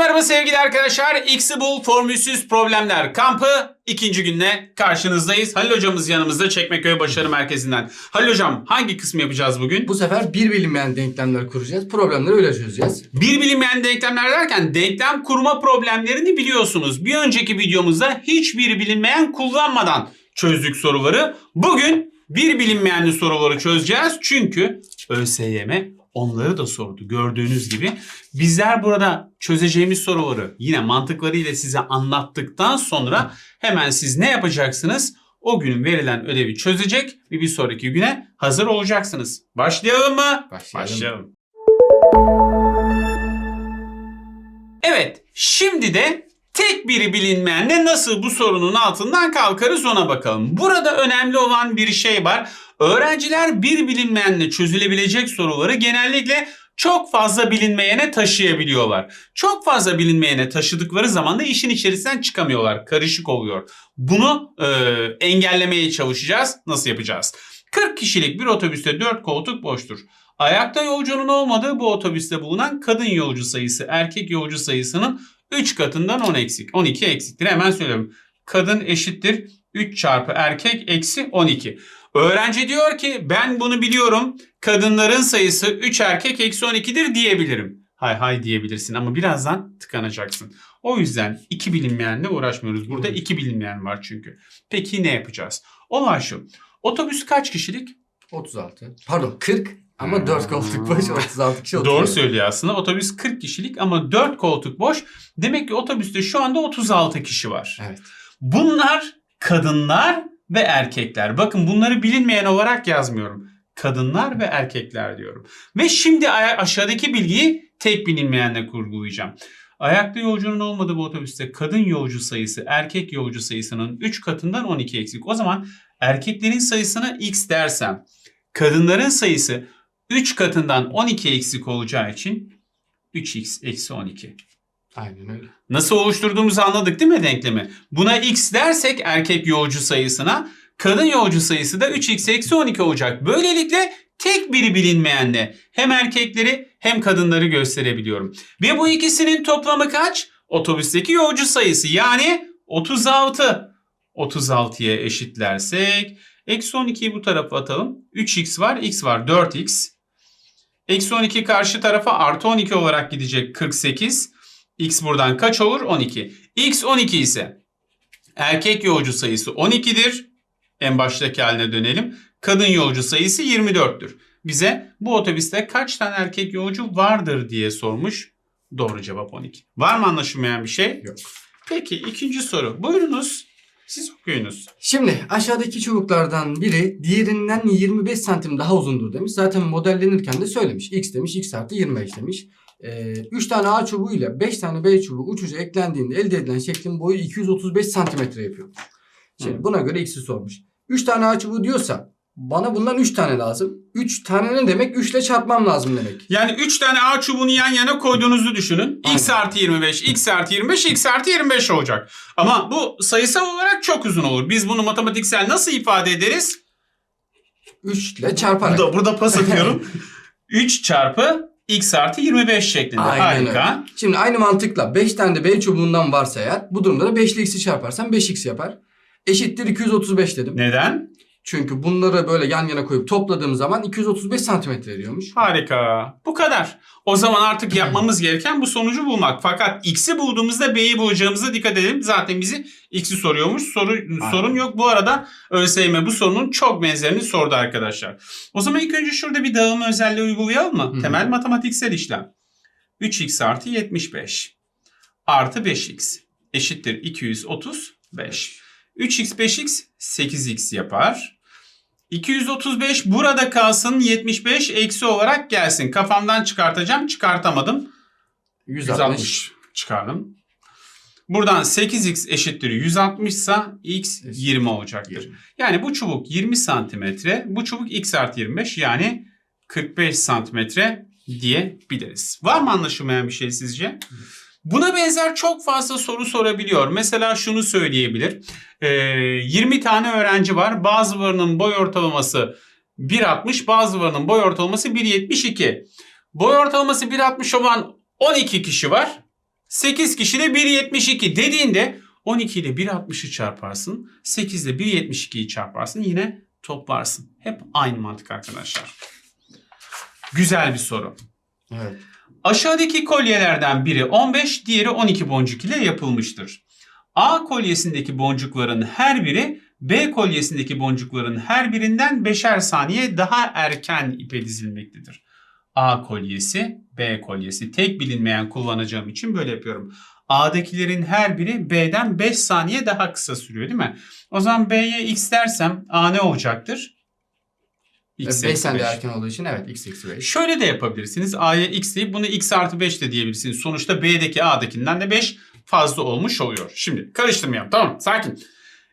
merhaba sevgili arkadaşlar. X'i bul formülsüz problemler kampı ikinci günle karşınızdayız. Halil hocamız yanımızda Çekmeköy Başarı Merkezi'nden. Halil hocam hangi kısmı yapacağız bugün? Bu sefer bir bilinmeyen denklemler kuracağız. Problemleri öyle çözeceğiz. Bir bilinmeyen denklemler derken denklem kurma problemlerini biliyorsunuz. Bir önceki videomuzda hiçbir bilinmeyen kullanmadan çözdük soruları. Bugün bir bilinmeyenli soruları çözeceğiz. Çünkü ÖSYM onları da sordu. Gördüğünüz gibi bizler burada çözeceğimiz soruları yine mantıklarıyla size anlattıktan sonra hemen siz ne yapacaksınız? O günün verilen ödevi çözecek ve bir sonraki güne hazır olacaksınız. Başlayalım mı? Başlayalım. Evet, şimdi de tek biri bilinmeyenle nasıl bu sorunun altından kalkarız ona bakalım. Burada önemli olan bir şey var. Öğrenciler bir bilinmeyenle çözülebilecek soruları genellikle çok fazla bilinmeyene taşıyabiliyorlar. Çok fazla bilinmeyene taşıdıkları zaman da işin içerisinden çıkamıyorlar. Karışık oluyor. Bunu e, engellemeye çalışacağız. Nasıl yapacağız? 40 kişilik bir otobüste 4 koltuk boştur. Ayakta yolcunun olmadığı bu otobüste bulunan kadın yolcu sayısı erkek yolcu sayısının 3 katından 10 eksik. 12 eksiktir. Hemen söylüyorum. Kadın eşittir 3 çarpı erkek eksi 12. Öğrenci diyor ki ben bunu biliyorum. Kadınların sayısı 3 erkek eksi 12'dir diyebilirim. Hay hay diyebilirsin ama birazdan tıkanacaksın. O yüzden iki bilinmeyenle uğraşmıyoruz. Burada iki bilinmeyen var çünkü. Peki ne yapacağız? Olay şu. Otobüs kaç kişilik? 36. Pardon 40 ama 4 koltuk boş 36 kişi oturuyor. Doğru söylüyor aslında. Otobüs 40 kişilik ama 4 koltuk boş. Demek ki otobüste şu anda 36 kişi var. Evet. Bunlar kadınlar ve erkekler. Bakın bunları bilinmeyen olarak yazmıyorum. Kadınlar ve erkekler diyorum. Ve şimdi aşağıdaki bilgiyi tek bilinmeyenle kurgulayacağım. Ayakta yolcunun olmadığı bu otobüste kadın yolcu sayısı erkek yolcu sayısının 3 katından 12 eksik. O zaman erkeklerin sayısına x dersem kadınların sayısı 3 katından 12 eksik olacağı için 3x eksi 12. Aynen öyle. Nasıl oluşturduğumuzu anladık değil mi denklemi? Buna x dersek erkek yolcu sayısına kadın yolcu sayısı da 3x eksi 12 olacak. Böylelikle tek biri bilinmeyenle hem erkekleri hem kadınları gösterebiliyorum. Ve bu ikisinin toplamı kaç? Otobüsteki yolcu sayısı yani 36. 36'ya eşitlersek eksi 12'yi bu tarafa atalım. 3x var x var 4x. Eksi 12 karşı tarafa artı 12 olarak gidecek 48. X buradan kaç olur? 12. X 12 ise erkek yolcu sayısı 12'dir. En baştaki haline dönelim. Kadın yolcu sayısı 24'tür. Bize bu otobüste kaç tane erkek yolcu vardır diye sormuş. Doğru cevap 12. Var mı anlaşılmayan bir şey? Yok. Peki ikinci soru. Buyurunuz. Siz okuyunuz. Şimdi aşağıdaki çubuklardan biri diğerinden 25 santim daha uzundur demiş. Zaten modellenirken de söylemiş. X demiş x artı 25 demiş. 3 tane A çubuğu ile 5 tane B çubuğu uç uca eklendiğinde elde edilen şeklin boyu 235 santimetre yapıyor. Şimdi Hı. buna göre X'i sormuş. 3 tane A çubuğu diyorsa bana bundan 3 tane lazım. 3 tane ne demek? 3 ile çarpmam lazım demek. Yani 3 tane A çubuğunu yan yana koyduğunuzu düşünün. X Aynen. artı 25, X artı 25, X artı 25 olacak. Ama bu sayısal olarak çok uzun olur. Biz bunu matematiksel nasıl ifade ederiz? 3 ile çarparak. Burada, burada pas atıyorum. 3 çarpı X artı 25 şeklinde. Aynen Harika. öyle. Şimdi aynı mantıkla 5 tane de B çubuğundan varsa eğer bu durumda da 5 ile x'i çarparsam 5x yapar. Eşittir 235 dedim. Neden? Çünkü bunları böyle yan yana koyup topladığım zaman 235 santimetre ediyormuş. Harika. Bu kadar. O zaman artık yapmamız gereken bu sonucu bulmak. Fakat x'i bulduğumuzda b'yi bulacağımıza dikkat edelim. Zaten bizi x'i soruyormuş. Soru, sorun yok. Bu arada ÖSYM bu sorunun çok benzerini sordu arkadaşlar. O zaman ilk önce şurada bir dağılma özelliği uygulayalım mı? Hı. Temel matematiksel işlem. 3x artı 75 artı 5x eşittir 235. 3x 5x 8x yapar. 235 burada kalsın 75 eksi olarak gelsin. Kafamdan çıkartacağım çıkartamadım. 160. 160 çıkardım. Buradan 8x eşittir 160 ise x 20 olacaktır. Yani bu çubuk 20 santimetre, bu çubuk x artı 25 yani 45 santimetre diyebiliriz. Var mı anlaşılmayan bir şey sizce? Buna benzer çok fazla soru sorabiliyor. Mesela şunu söyleyebilir. Ee, 20 tane öğrenci var. Bazılarının boy ortalaması 1.60, bazılarının boy ortalaması 1.72. Boy ortalaması 1.60 olan 12 kişi var. 8 kişi de 1.72 dediğinde 12 ile 1.60'ı çarparsın. 8 ile 1.72'yi çarparsın. Yine toplarsın. Hep aynı mantık arkadaşlar. Güzel bir soru. Evet. Aşağıdaki kolyelerden biri 15, diğeri 12 boncuk ile yapılmıştır. A kolyesindeki boncukların her biri B kolyesindeki boncukların her birinden beşer saniye daha erken ipe dizilmektedir. A kolyesi, B kolyesi. Tek bilinmeyen kullanacağım için böyle yapıyorum. A'dakilerin her biri B'den 5 saniye daha kısa sürüyor değil mi? O zaman B'ye X dersem A ne olacaktır? X 5 eksi saniye beş. erken olduğu için evet x eksi 5. Şöyle de yapabilirsiniz. A'ya x deyip bunu x artı 5 de diyebilirsiniz. Sonuçta B'deki A'dakinden de 5 fazla olmuş oluyor. Şimdi karıştırmayalım. Tamam sakin.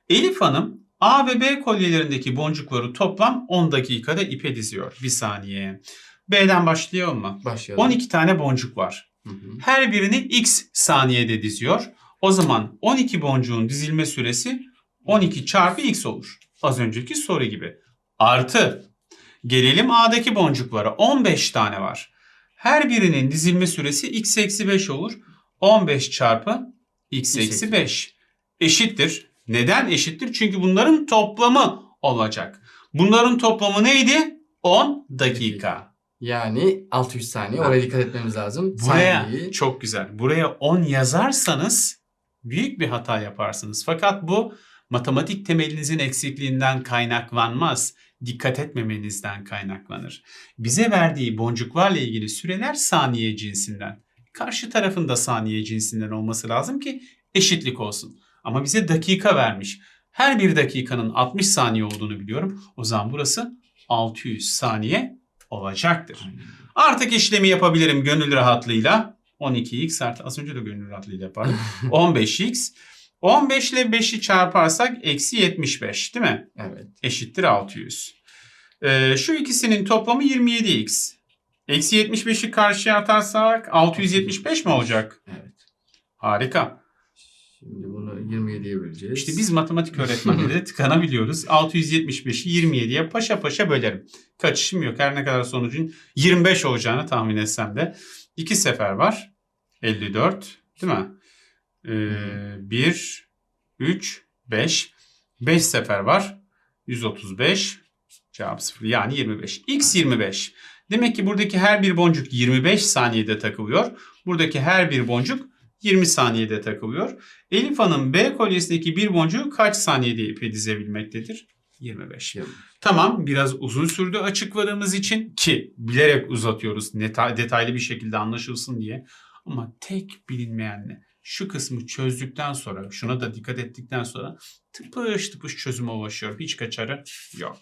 Elif Hanım A ve B kolyelerindeki boncukları toplam 10 dakikada ipe diziyor. Bir saniye. B'den başlayalım mı? Başlayalım. 12 tane boncuk var. Hı hı. Her birini x saniyede diziyor. O zaman 12 boncuğun dizilme süresi 12 çarpı x olur. Az önceki soru gibi. Artı gelelim A'daki boncuklara. 15 tane var. Her birinin dizilme süresi x eksi 5 olur. 15 çarpı x eksi 5 eşittir. Neden eşittir? Çünkü bunların toplamı olacak. Bunların toplamı neydi? 10 dakika. Yani 600 saniye. Oraya dikkat etmemiz lazım. Buraya Saniyeyi- çok güzel. Buraya 10 yazarsanız büyük bir hata yaparsınız. Fakat bu matematik temelinizin eksikliğinden kaynaklanmaz. Dikkat etmemenizden kaynaklanır. Bize verdiği boncuklarla ilgili süreler saniye cinsinden. Karşı tarafın da saniye cinsinden olması lazım ki eşitlik olsun. Ama bize dakika vermiş. Her bir dakikanın 60 saniye olduğunu biliyorum. O zaman burası 600 saniye olacaktır. Artık işlemi yapabilirim gönül rahatlığıyla. 12x artı az önce de gönül rahatlığıyla yapardım. 15x. 15 ile 5'i çarparsak eksi 75 değil mi? Evet. Eşittir 600. Ee, şu ikisinin toplamı 27x. Eksi 75'i karşıya atarsak 675 mi olacak? Evet. Harika. Şimdi bunu 27'ye böleceğiz. İşte biz matematik öğretmenleri tıkanabiliyoruz. 675'i 27'ye paşa paşa bölerim. Kaçışım yok. Her ne kadar sonucun 25 olacağını tahmin etsem de. iki sefer var. 54 değil mi? Ee, 1, 3, 5. 5 sefer var. 135. Cevap 0. Yani 25. X 25. Demek ki buradaki her bir boncuk 25 saniyede takılıyor. Buradaki her bir boncuk 20 saniyede takılıyor. Elif Hanım B kolyesindeki bir boncuğu kaç saniyede ipe dizebilmektedir? 25. Yirmi. Tamam biraz uzun sürdü açıkladığımız için ki bilerek uzatıyoruz detaylı bir şekilde anlaşılsın diye. Ama tek bilinmeyenle şu kısmı çözdükten sonra şuna da dikkat ettikten sonra tıpış tıpış çözüme ulaşıyor. Hiç kaçarı yok.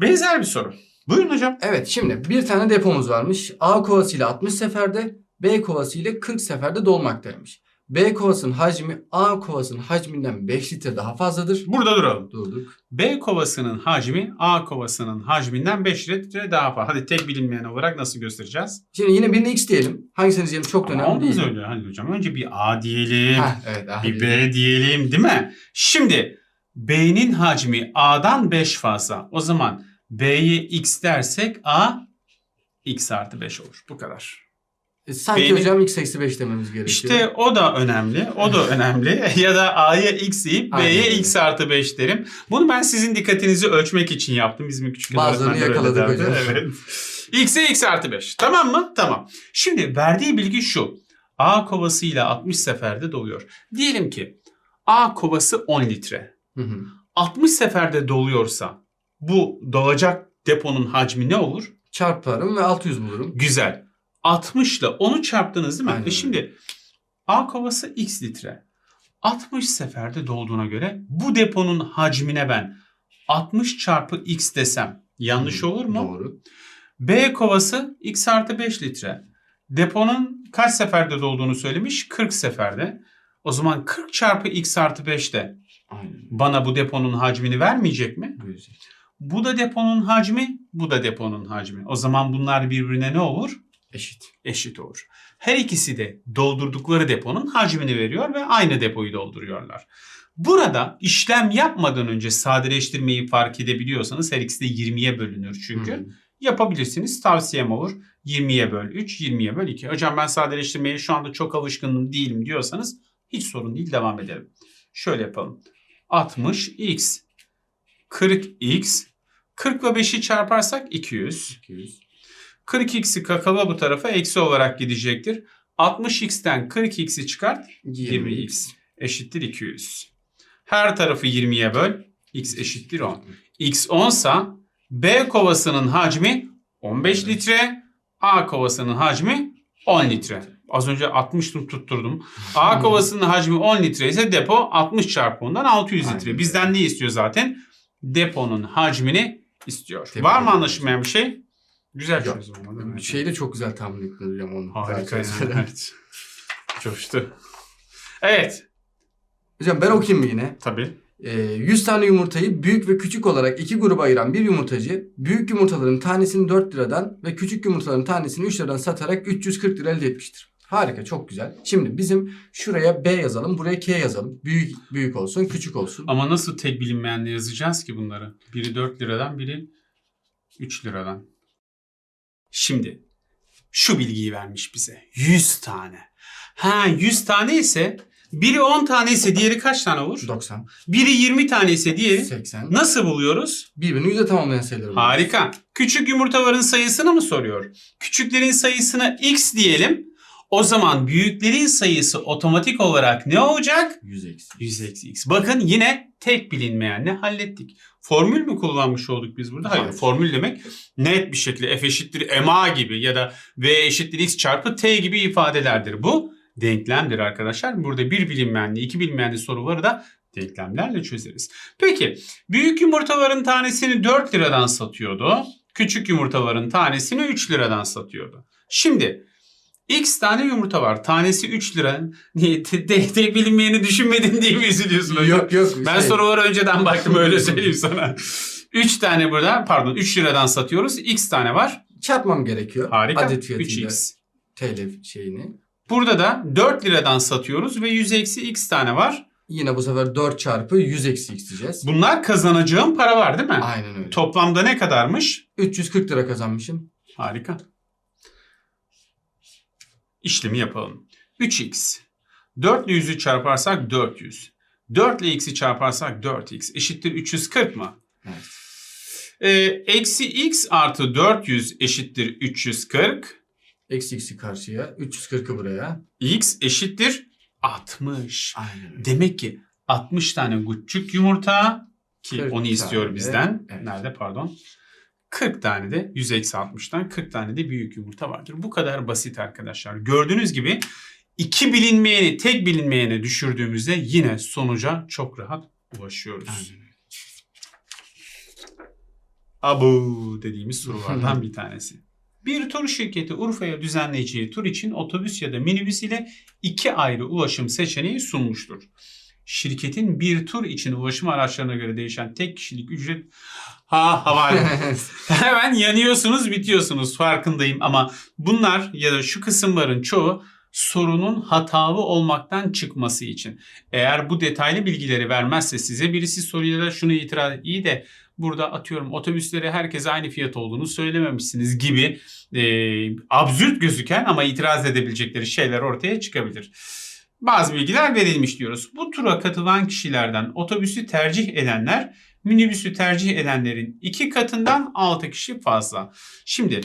Benzer bir soru. Buyurun hocam. Evet şimdi bir tane depomuz varmış. A kovasıyla 60 seferde, B kovasıyla 40 seferde dolmaktaymış. B kovasının hacmi A kovasının hacminden 5 litre daha fazladır. Burada duralım. Durduk. B kovasının hacmi A kovasının hacminden 5 litre daha fazla. Hadi tek bilinmeyen olarak nasıl göstereceğiz? Şimdi yine birine X diyelim. Hangisini diyelim çok da önemli olmaz değil. öyle Halil hocam. Önce bir A diyelim. Heh, evet. aha bir diyelim. B diyelim değil mi? Şimdi B'nin hacmi A'dan 5 fazla. O zaman B'ye X dersek A X artı 5 olur. Bu kadar. E, Sanki B'nin- hocam X eksi 5 dememiz gerekiyor. İşte o da önemli. O da önemli. ya da A'ya X deyip B'ye. X artı 5 derim. Bunu ben sizin dikkatinizi ölçmek için yaptım. Bizim küçük Bazılarını yakaladık hocam. Evet. X'e X artı 5. Tamam mı? Tamam. Şimdi verdiği bilgi şu. A kovasıyla 60 seferde doluyor. Diyelim ki A kovası 10 litre. Hı hı. 60 seferde doluyorsa bu dolacak deponun hacmi ne olur? Çarparım ve 600 bulurum. Güzel. 60 ile 10'u çarptınız değil mi? Aynen E şimdi A kovası x litre. 60 seferde dolduğuna göre bu deponun hacmine ben 60 çarpı x desem yanlış olur mu? Doğru. B kovası x artı 5 litre. Deponun kaç seferde dolduğunu söylemiş? 40 seferde. O zaman 40 çarpı x artı 5 de Aynen. bana bu deponun hacmini vermeyecek mi? Buyuracak. Bu da deponun hacmi, bu da deponun hacmi. O zaman bunlar birbirine ne olur? Eşit. eşit olur. Her ikisi de doldurdukları deponun hacmini veriyor ve aynı depoyu dolduruyorlar. Burada işlem yapmadan önce sadeleştirmeyi fark edebiliyorsanız her ikisi de 20'ye bölünür çünkü. Hı. Yapabilirsiniz. Tavsiyem olur. 20'ye böl 3, 20'ye böl 2. Hocam ben sadeleştirmeye şu anda çok alışkınım değilim diyorsanız hiç sorun değil devam edelim. Şöyle yapalım. 60x 40x 40 ve 5'i çarparsak 200. 200. 40x'i kakala bu tarafa eksi olarak gidecektir. 60x'ten 40x'i çıkart 20x eşittir 200. Her tarafı 20'ye böl. x eşittir 10. x 10 sa B kovasının hacmi 15 litre. A kovasının hacmi 10 litre. Az önce 60'tım tutturdum. A kovasının hacmi 10 litre ise depo 60 çarpı 10'dan 600 litre. Aynen. Bizden ne istiyor zaten? Deponun hacmini istiyor. Tebrik Var mı anlaşılmayan bir şey? Güzel Yok. çözüm ama değil mi? Şeyi de çok güzel tahmin ettin hocam onu. Harika yani. Evet. Coştu. Evet. Hocam ben okuyayım mı yine? Tabii. Ee, 100 tane yumurtayı büyük ve küçük olarak iki gruba ayıran bir yumurtacı büyük yumurtaların tanesini 4 liradan ve küçük yumurtaların tanesini 3 liradan satarak 340 lira elde etmiştir. Harika çok güzel. Şimdi bizim şuraya B yazalım buraya K yazalım. Büyük büyük olsun küçük olsun. Ama nasıl tek bilinmeyenle yazacağız ki bunları? Biri 4 liradan biri 3 liradan. Şimdi şu bilgiyi vermiş bize. 100 tane. Ha 100 tane ise biri 10 tane ise diğeri kaç tane olur? 90, Biri 20 tane ise diğeri 80. nasıl buluyoruz? Birbirini yüze tamamlayan sayıları. buluyoruz. Harika. Küçük yumurtaların sayısını mı soruyor? Küçüklerin sayısına x diyelim. O zaman büyüklerin sayısı otomatik olarak ne olacak? 100 eksi. 100 eksi x. Bakın yine tek bilinmeyenle hallettik. Formül mü kullanmış olduk biz burada? Hayır. Hayır. Formül demek net bir şekilde f eşittir ma gibi ya da v eşittir x çarpı t gibi ifadelerdir. Bu denklemdir arkadaşlar. Burada bir bilinmeyenli, iki bilinmeyenli soruları da denklemlerle çözeriz. Peki büyük yumurtaların tanesini 4 liradan satıyordu. Küçük yumurtaların tanesini 3 liradan satıyordu. Şimdi X tane yumurta var. Tanesi 3 lira. Niye? Te- te- tek bilinmeyeni düşünmedin diye mi üzülüyorsun hocam? Yok yok. Ben şey, sorulara önceden baktım öyle söyleyeyim sana. 3 tane burada pardon 3 liradan satıyoruz. X tane var. çarpmam gerekiyor. Harika. Adet fiyatıyla 3x. TL şeyini. Burada da 4 liradan satıyoruz ve 100 eksi x tane var. Yine bu sefer 4 çarpı 100 eksi x diyeceğiz. Bunlar kazanacağım para var değil mi? Aynen öyle. Toplamda ne kadarmış? 340 lira kazanmışım. Harika. İşlemi yapalım. 3x. 4 ile 100'ü çarparsak 400. 4 ile x'i çarparsak 4x eşittir 340 mı? Evet. Ee, eksi x artı 400 eşittir 340. Eksi x'i karşıya. 340'ı buraya. x eşittir 60. Aynen. Demek ki 60 tane küçük yumurta ki 40 onu istiyor bizden. evet. Nerede pardon? 40 tane de 100 eksi 60'tan 40 tane de büyük yumurta vardır. Bu kadar basit arkadaşlar. Gördüğünüz gibi iki bilinmeyeni tek bilinmeyene düşürdüğümüzde yine sonuca çok rahat ulaşıyoruz. Aynen. Abu dediğimiz sorulardan bir tanesi. Bir tur şirketi Urfa'ya düzenleyeceği tur için otobüs ya da minibüs ile iki ayrı ulaşım seçeneği sunmuştur. Şirketin bir tur için ulaşım araçlarına göre değişen tek kişilik ücret ha havale. Hemen yanıyorsunuz bitiyorsunuz farkındayım ama bunlar ya da şu kısımların çoğu sorunun hatalı olmaktan çıkması için. Eğer bu detaylı bilgileri vermezse size birisi soruya da şunu itiraz iyi de burada atıyorum otobüslere herkese aynı fiyat olduğunu söylememişsiniz gibi e, absürt gözüken ama itiraz edebilecekleri şeyler ortaya çıkabilir. Bazı bilgiler verilmiş diyoruz. Bu tura katılan kişilerden otobüsü tercih edenler minibüsü tercih edenlerin iki katından 6 kişi fazla. Şimdi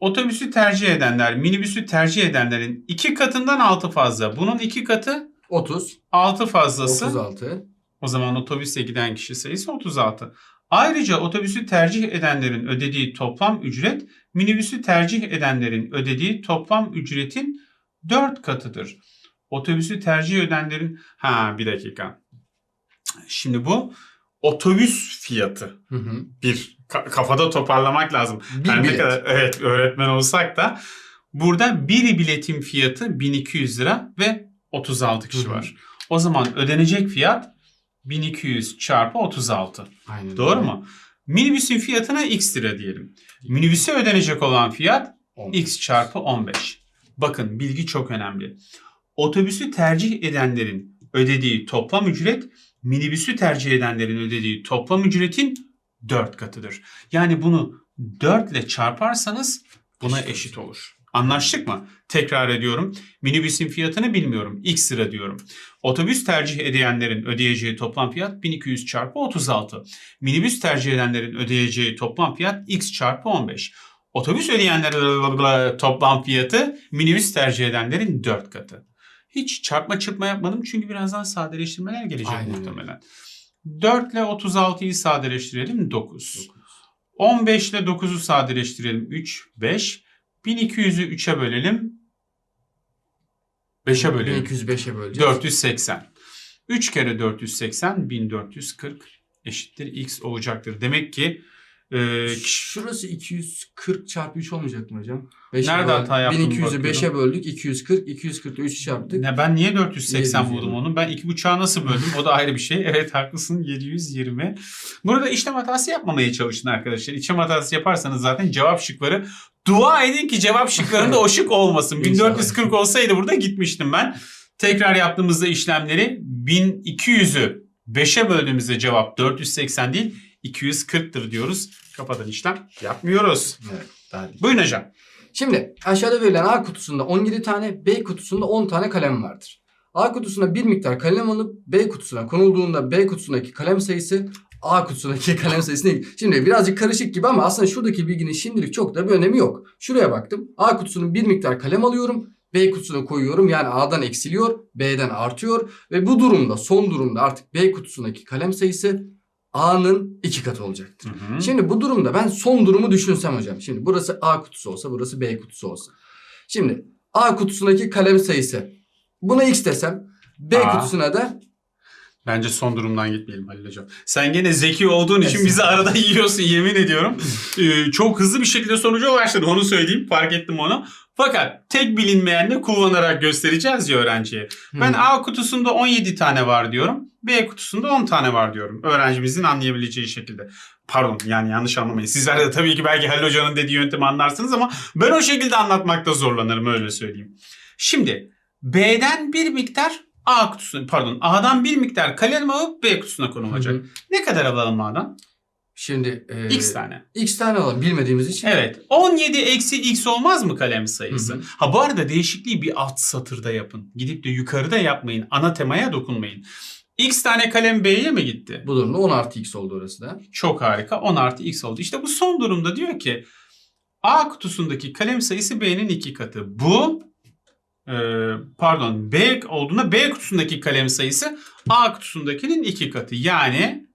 otobüsü tercih edenler minibüsü tercih edenlerin iki katından 6 fazla. Bunun iki katı 30, 6 fazlası. 36. O zaman otobüse giden kişi sayısı 36. Ayrıca otobüsü tercih edenlerin ödediği toplam ücret minibüsü tercih edenlerin ödediği toplam ücretin 4 katıdır. Otobüsü tercih edenlerin ha bir dakika. Şimdi bu otobüs fiyatı. Hı hı. Bir ka- kafada toparlamak lazım. Bir Her ne kadar evet öğretmen olsak da burada bir biletin fiyatı 1200 lira ve 36 kişi Hı hı. var. O zaman ödenecek fiyat 1200 çarpı 36. Aynen Doğru öyle. mu? Minibüsün fiyatına x lira diyelim. Minibüse ödenecek olan fiyat 10. x çarpı 15. Bakın bilgi çok önemli. Otobüsü tercih edenlerin ödediği toplam ücret minibüsü tercih edenlerin ödediği toplam ücretin 4 katıdır. Yani bunu 4 ile çarparsanız buna Eşit olur. Anlaştık mı? Tekrar ediyorum. Minibüsün fiyatını bilmiyorum. X lira diyorum. Otobüs tercih edenlerin ödeyeceği toplam fiyat 1200 çarpı 36. Minibüs tercih edenlerin ödeyeceği toplam fiyat X çarpı 15. Otobüs ödeyenlerin toplam fiyatı minibüs tercih edenlerin 4 katı. Hiç çarpma çırpma yapmadım çünkü birazdan sadeleştirmeler gelecek Aynen muhtemelen. 4 ile 36'yı sadeleştirelim 9. 15 ile 9'u sadeleştirelim 3, 5. 1200'ü 3'e bölelim. 5'e bölelim. 1205'e böleceğiz. 480. 3 kere 480 1440 eşittir x olacaktır. Demek ki e, Şurası 240 çarpı 3 olmayacak mı hocam? Beşe Nerede böl- hata yaptım 1200'ü bakıyorum. 5'e böldük. 240, 240'da 3 çarptık. ne ben niye 480 720. buldum onu? Ben 2.5'a nasıl böldüm? O da ayrı bir şey. Evet haklısın 720. Burada işlem hatası yapmamaya çalışın arkadaşlar. İşlem hatası yaparsanız zaten cevap şıkları dua edin ki cevap şıklarında o şık olmasın. İnşallah. 1440 olsaydı burada gitmiştim ben. Tekrar yaptığımızda işlemleri 1200'ü 5'e böldüğümüzde cevap 480 değil 240'tır diyoruz. Kafadan işlem yapmıyoruz. Evet. Daha değil. Buyurun hocam. Şimdi aşağıda verilen A kutusunda 17 tane, B kutusunda 10 tane kalem vardır. A kutusuna bir miktar kalem alıp B kutusuna konulduğunda B kutusundaki kalem sayısı A kutusundaki kalem sayısına Şimdi birazcık karışık gibi ama aslında şuradaki bilginin şimdilik çok da bir önemi yok. Şuraya baktım. A kutusunun bir miktar kalem alıyorum. B kutusuna koyuyorum. Yani A'dan eksiliyor, B'den artıyor ve bu durumda son durumda artık B kutusundaki kalem sayısı A'nın iki katı olacaktır. Hı hı. Şimdi bu durumda ben son durumu düşünsem hocam. Şimdi burası A kutusu olsa burası B kutusu olsa. Şimdi A kutusundaki kalem sayısı. Buna X desem B A. kutusuna da Bence son durumdan gitmeyelim Halil Hocam. Sen gene zeki olduğun için bizi arada yiyorsun yemin ediyorum. Ee, çok hızlı bir şekilde sonuca ulaştın onu söyleyeyim fark ettim onu. Fakat tek bilinmeyenle kullanarak göstereceğiz ya öğrenciye. Ben Hı. A kutusunda 17 tane var diyorum. B kutusunda 10 tane var diyorum. Öğrencimizin anlayabileceği şekilde. Pardon yani yanlış anlamayın. Sizler de tabii ki belki Halil Hoca'nın dediği yöntemi anlarsınız ama ben o şekilde anlatmakta zorlanırım öyle söyleyeyim. Şimdi B'den bir miktar A kutusuna pardon A'dan bir miktar kalem alıp B kutusuna konulacak. Hı hı. Ne kadar alalım A'dan? Şimdi e, X tane. X tane alalım bilmediğimiz için. Evet. 17 eksi x olmaz mı kalem sayısı? Hı hı. Ha bu arada değişikliği bir alt satırda yapın. Gidip de yukarıda yapmayın. Ana temaya dokunmayın. X tane kalem B'ye mi gitti? Bu durumda 10 artı X oldu orası da. Çok harika. 10 artı x oldu. İşte bu son durumda diyor ki A kutusundaki kalem sayısı B'nin iki katı. Bu e, pardon B olduğunda B kutusundaki kalem sayısı A kutusundakinin iki katı. Yani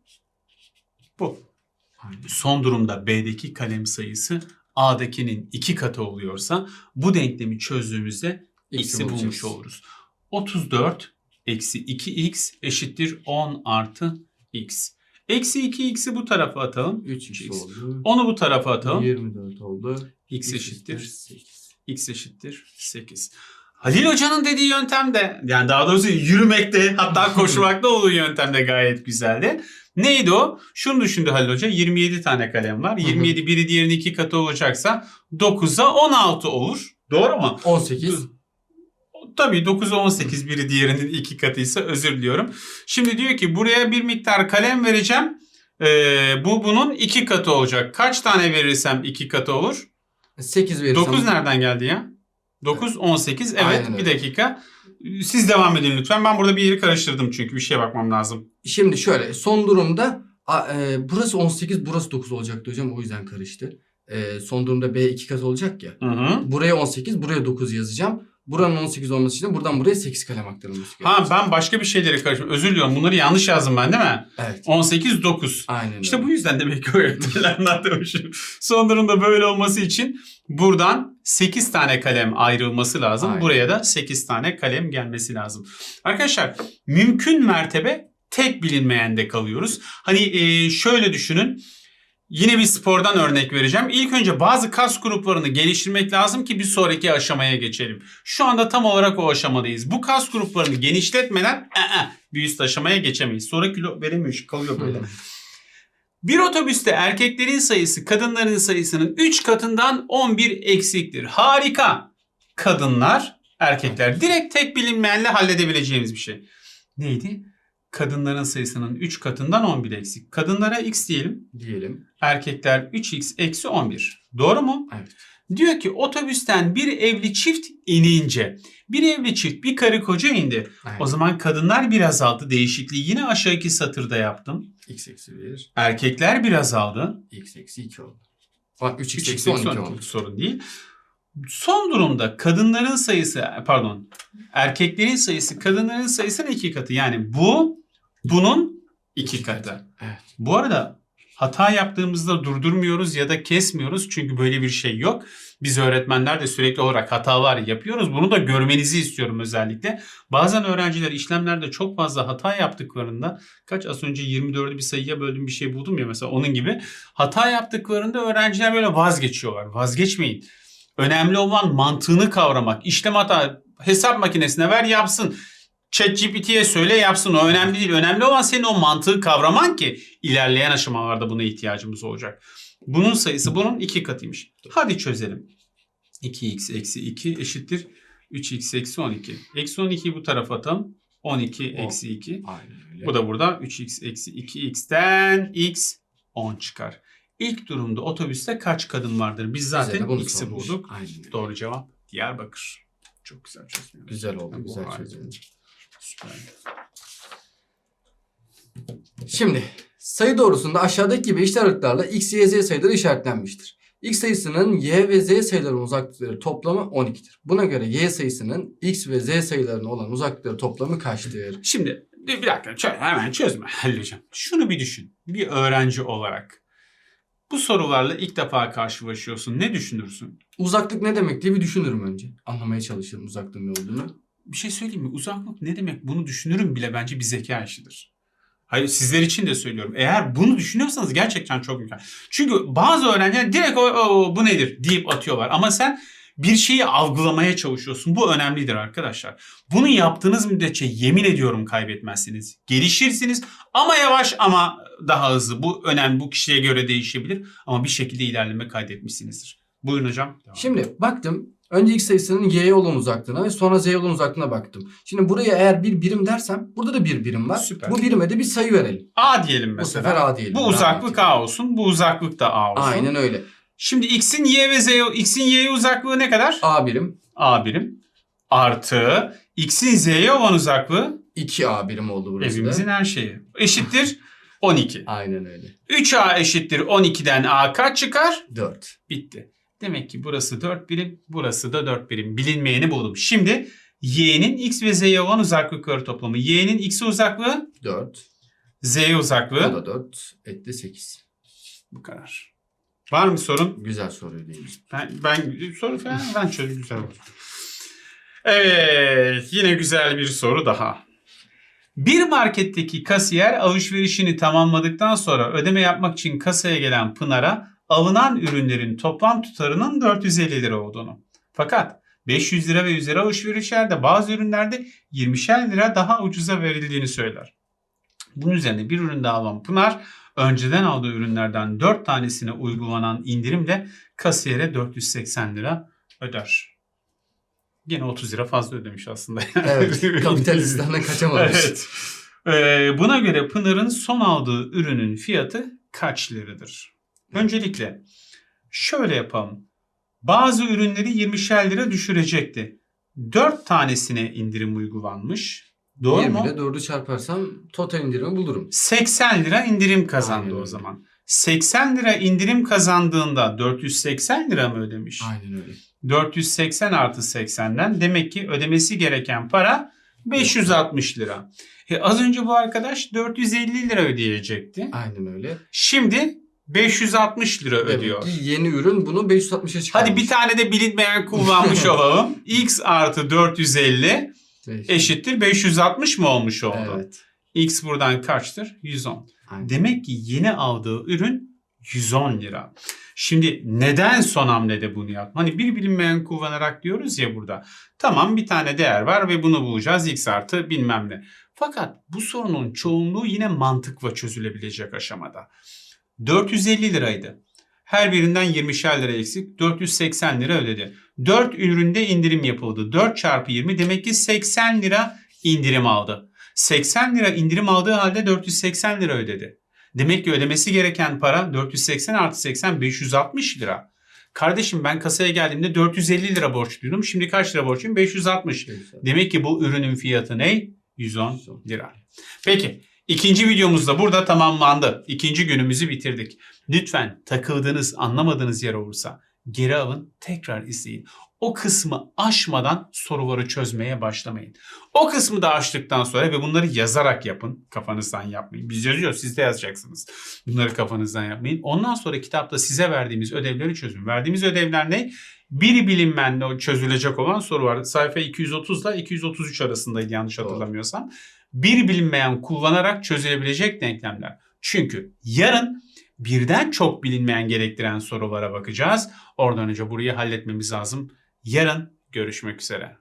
bu. Son durumda B'deki kalem sayısı A'dakinin iki katı oluyorsa bu denklemi çözdüğümüzde x'i bulmuş bulacağız. oluruz. 34 eksi 2x eşittir 10 artı x. Eksi 2x'i bu tarafa atalım. 3X 3x. oldu. Onu bu tarafa atalım. 24 oldu. x eşittir 8. x eşittir 8. Halil Hoca'nın dediği yöntemde yani daha doğrusu yürümekte hatta koşmakta olduğu yöntemde gayet güzeldi. Neydi o? Şunu düşündü Halil Hoca 27 tane kalem var. Hı hı. 27 biri diğerinin iki katı olacaksa 9'a 16 olur. Doğru mu? 18. Tabii 9'a 18 biri diğerinin iki katıysa özür diliyorum. Şimdi diyor ki buraya bir miktar kalem vereceğim. Ee, bu bunun iki katı olacak. Kaç tane verirsem iki katı olur? 8 verirsem. 9 nereden geldi ya? 9, 18. Evet Aynen bir öyle. dakika. Siz devam edin lütfen. Ben burada bir yeri karıştırdım çünkü bir şeye bakmam lazım. Şimdi şöyle son durumda a, e, burası 18 burası 9 olacaktı hocam o yüzden karıştı. E, son durumda B 2 kat olacak ya. Hı hı. Buraya 18 buraya 9 yazacağım. Buranın 18 olması için de buradan buraya 8 kalem aktarılması gerekiyor. Ha ben başka bir şeyleri karıştırdım. Özür diliyorum. Bunları yanlış yazdım ben değil mi? Evet. 18, 9. Aynen İşte öyle. bu yüzden demek ki yöntemler anlatmışım. Son durumda böyle olması için buradan 8 tane kalem ayrılması lazım. Aynen. Buraya da 8 tane kalem gelmesi lazım. Arkadaşlar mümkün mertebe tek bilinmeyende kalıyoruz. Hani e, şöyle düşünün. Yine bir spordan örnek vereceğim. İlk önce bazı kas gruplarını geliştirmek lazım ki bir sonraki aşamaya geçelim. Şu anda tam olarak o aşamadayız. Bu kas gruplarını genişletmeden ı-ı, bir üst aşamaya geçemeyiz. Sonra kilo veremiyor, kalıyor böyle. Bir otobüste erkeklerin sayısı kadınların sayısının 3 katından 11 eksiktir. Harika. Kadınlar, erkekler direkt tek bilinmeyenle halledebileceğimiz bir şey. Neydi? Kadınların sayısının 3 katından 11 eksik. Kadınlara x diyelim. Diyelim. Erkekler 3x eksi 11. Doğru mu? Evet. Diyor ki otobüsten bir evli çift inince. Bir evli çift bir karı koca indi. Aynen. O zaman kadınlar bir azaldı. Değişikliği yine aşağı iki satırda yaptım. x eksi 1. Erkekler bir azaldı. x eksi 2 oldu. Bak 3 x 3 eksi 12 oldu. sorun değil. Son durumda kadınların sayısı pardon erkeklerin sayısı kadınların sayısının iki katı. Yani bu bunun iki katı. Evet. Bu arada hata yaptığımızda durdurmuyoruz ya da kesmiyoruz. Çünkü böyle bir şey yok. Biz öğretmenler de sürekli olarak hatalar yapıyoruz. Bunu da görmenizi istiyorum özellikle. Bazen öğrenciler işlemlerde çok fazla hata yaptıklarında kaç az önce 24'ü bir sayıya böldüm bir şey buldum ya mesela onun gibi hata yaptıklarında öğrenciler böyle vazgeçiyorlar. Vazgeçmeyin. Önemli olan mantığını kavramak. İşlem hata hesap makinesine ver yapsın. ChatGPT'ye söyle yapsın. O önemli değil. Önemli olan senin o mantığı kavraman ki ilerleyen aşamalarda buna ihtiyacımız olacak. Bunun sayısı bunun iki katıymış. Hadi çözelim. 2x eksi 2 eşittir 3x eksi 12. Eksi 12'yi bu tarafa atalım. 12 On. eksi 2. Aynen öyle. Bu da burada 3x eksi 2x'ten x 10 çıkar. İlk durumda otobüste kaç kadın vardır? Biz zaten x'i bulduk. Aynen. Doğru cevap Diyarbakır. Çok güzel çözüm. Güzel oldu. Bu Güzel çözüm. Süper. Şimdi sayı doğrusunda aşağıdaki gibi eşit aralıklarla x, y, z sayıları işaretlenmiştir. X sayısının y ve z sayılarının uzaklıkları toplamı 12'dir. Buna göre y sayısının x ve z sayılarının olan uzaklıkları toplamı kaçtır? Şimdi bir dakika çö- hemen çözme Halil Hocam. Şunu bir düşün. Bir öğrenci olarak bu sorularla ilk defa karşılaşıyorsun. Ne düşünürsün? Uzaklık ne demek diye bir düşünürüm önce. Anlamaya çalışırım uzaklığın ne olduğunu. Bir şey söyleyeyim mi? Uzaklık ne demek? Bunu düşünürüm bile bence bir zeka işidir. Hayır sizler için de söylüyorum. Eğer bunu düşünüyorsanız gerçekten çok mükemmel. Çünkü bazı öğrenciler direkt o, o, bu nedir deyip atıyorlar. Ama sen bir şeyi algılamaya çalışıyorsun. Bu önemlidir arkadaşlar. Bunu yaptığınız müddetçe yemin ediyorum kaybetmezsiniz. Gelişirsiniz ama yavaş ama daha hızlı. Bu önemli. Bu kişiye göre değişebilir. Ama bir şekilde ilerleme kaydetmişsinizdir. Buyurun hocam. Devam. Şimdi baktım. Önce x sayısının y'ye olan uzaklığına ve sonra z'ye olan uzaklığına baktım. Şimdi buraya eğer bir birim dersem burada da bir birim var. Süper. Bu birime de bir sayı verelim. A diyelim Bu mesela. sefer a diyelim. Bu uzaklık. A olsun. Bu uzaklık da A olsun. Aynen öyle. Şimdi x'in y ve z x'in y'ye uzaklığı ne kadar? a birim. A birim. Artı x'in z'ye olan uzaklığı 2a birim oldu burası evimizin da. her şeyi. Eşittir 12. Aynen öyle. 3a eşittir 12'den a kaç çıkar? 4. Bitti. Demek ki burası 4 birim, burası da 4 birim. Bilinmeyeni buldum. Şimdi y'nin x ve z'ye olan uzaklıkları toplamı. y'nin x'e uzaklığı, 4. z'ye O uzaklığı. da 4. Etti 8. Bu kadar. Var mı sorun? Güzel soruyu değil mi? Ben, ben soru falan ben çözdüm güzel oldu. Evet yine güzel bir soru daha. Bir marketteki kasiyer alışverişini tamamladıktan sonra ödeme yapmak için kasaya gelen Pınar'a alınan ürünlerin toplam tutarının 450 lira olduğunu. Fakat 500 lira ve üzeri alışverişlerde bazı ürünlerde 20'şer lira daha ucuza verildiğini söyler. Bunun üzerine bir ürün daha alan Pınar önceden aldığı ürünlerden 4 tanesine uygulanan indirimle kasiyere 480 lira öder. Yine 30 lira fazla ödemiş aslında. Evet. Kapitalistten kaçamamış. evet. Ee, buna göre Pınar'ın son aldığı ürünün fiyatı kaç liradır? Öncelikle şöyle yapalım. Bazı ürünleri 20'şer lira düşürecekti. 4 tanesine indirim uygulanmış. Doğru 20 mu? ile 4'ü çarparsam total indirimi bulurum. 80 lira indirim kazandı Aynen o zaman. 80 lira indirim kazandığında 480 lira mı ödemiş? Aynen öyle. 480 artı 80'den demek ki ödemesi gereken para 560 lira. E az önce bu arkadaş 450 lira ödeyecekti. Aynen öyle. Şimdi 560 lira ödüyor. Ki yeni ürün bunu 560'a çıkarmış. Hadi bir tane de bilinmeyen kullanmış olalım. X artı 450 Beş. eşittir 560 mı olmuş oldu? Evet. X buradan kaçtır? 110. Aynen. Demek ki yeni aldığı ürün 110 lira. Şimdi neden son hamlede bunu yap? Hani bir bilinmeyen kullanarak diyoruz ya burada. Tamam bir tane değer var ve bunu bulacağız x artı bilmem ne. Fakat bu sorunun çoğunluğu yine mantıkla çözülebilecek aşamada. 450 liraydı. Her birinden 20'şer lira eksik 480 lira ödedi. 4 üründe indirim yapıldı. 4 çarpı 20 demek ki 80 lira indirim aldı. 80 lira indirim aldığı halde 480 lira ödedi. Demek ki ödemesi gereken para 480 artı 80 560 lira. Kardeşim ben kasaya geldiğimde 450 lira borçluydum. Şimdi kaç lira borçluyum? 560. Demek ki bu ürünün fiyatı ne? 110 lira. Peki ikinci videomuz da burada tamamlandı. İkinci günümüzü bitirdik. Lütfen takıldığınız, anlamadığınız yer olursa geri alın, tekrar izleyin. O kısmı aşmadan soruları çözmeye başlamayın. O kısmı da aştıktan sonra ve bunları yazarak yapın. Kafanızdan yapmayın. Biz yazıyoruz, siz de yazacaksınız. Bunları kafanızdan yapmayın. Ondan sonra kitapta size verdiğimiz ödevleri çözün. Verdiğimiz ödevler ne? Biri bilinmeyenle o çözülecek olan soru var. Sayfa 230 ile 233 arasındaydı yanlış Doğru. Bir bilinmeyen kullanarak çözülebilecek denklemler. Çünkü yarın birden çok bilinmeyen gerektiren sorulara bakacağız. Oradan önce burayı halletmemiz lazım. Yarın görüşmek üzere.